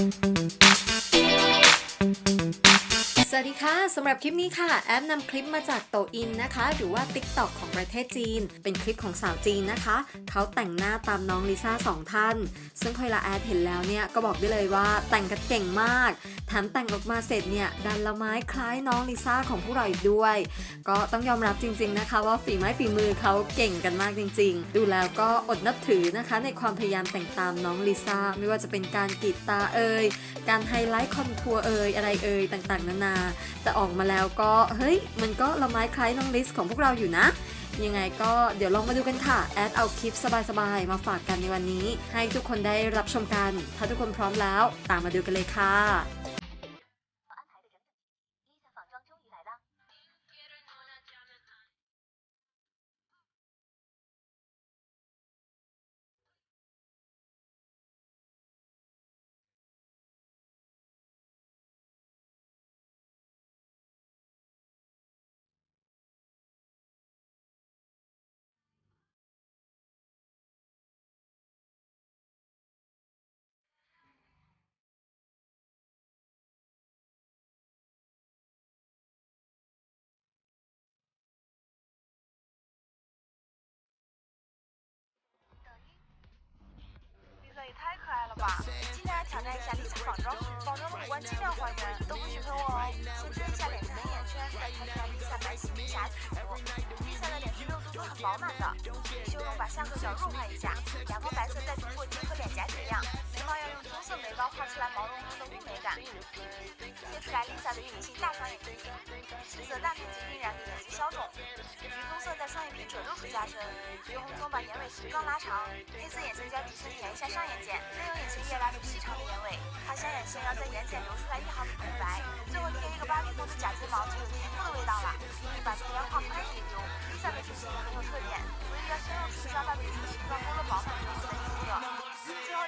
Thank you. สวัสดีค่ะ สำหรับคลิปนี้ค่ะ แอปนำคลิปมาจากโตอินนะคะ หรือว่า TikTok ของประเทศจีน เป็นคลิปของสาวจีนนะคะ เขาแต่งหน้าตามน้องลิซ่าสองท่าน ซึ่งพอเวลาแอดเห็นแล้วเนี่ย ก็บอกได้เลยว่าแต่งกันเก่งมากแถมแต่งออกมาเสร็จเนี่ย ดันละไม้คล้ายน้องลิซ่าของพวกเราอีกด้วย ก็ต้องยอมรับจริง ๆนะคะ ว่าฝีไม้ฝีมือเขาเก่งกันมากจริง ๆ ดูแล้วก็อดนับถือนะคะ ในความพยายามแต่งตามน้องลิซ่าไม่ว่าจะเป็นการกรีดตาเอ่ยการไฮไลท์คอนทัวร์เอ่ยอะไรเอ่ยต่างๆนานาแต่ออกมาแล้วก็เฮ้ยมันก็ละไม้คล้ายน้องลิสของพวกเราอยู่นะ ยังไงก็เดี๋ยวลองมาดูกันค่ะ แอดเอาคลิปสบายๆ มาฝากกันในวันนี้ ให้ทุกคนได้รับชมกัน ถ้าทุกคนพร้อมแล้ว ตามมาดูกันเลยค่ะ 妆，保证五官尽量还原，都不许喷我哦。先遮一下脸上的眼圈，再拍出来 Lisa 白皙无瑕的皮肤。Lisa 的脸是肉嘟嘟很饱满的，修容把下颌角弱化一下，阳光白色再涂过肩和脸颊提亮。眉毛要用棕色眉膏画出来毛茸茸的雾眉感。贴出来 Lisa 的圆形大双眼皮，赤色大面积晕染给眼睛消肿。橘棕色在双眼皮褶皱处加深，橘红棕把眼尾形状拉长，黑色眼线胶底层填一下上眼睑，再用眼线液拉出画下眼线要在眼睑留出来一毫米空白最后贴一个芭比波的假睫毛就有甜酷的味道了注意把鼻梁画宽一点 lisa 的唇形也很有特点所以要先用唇刷把嘴唇形状勾勒饱满然后的底色最后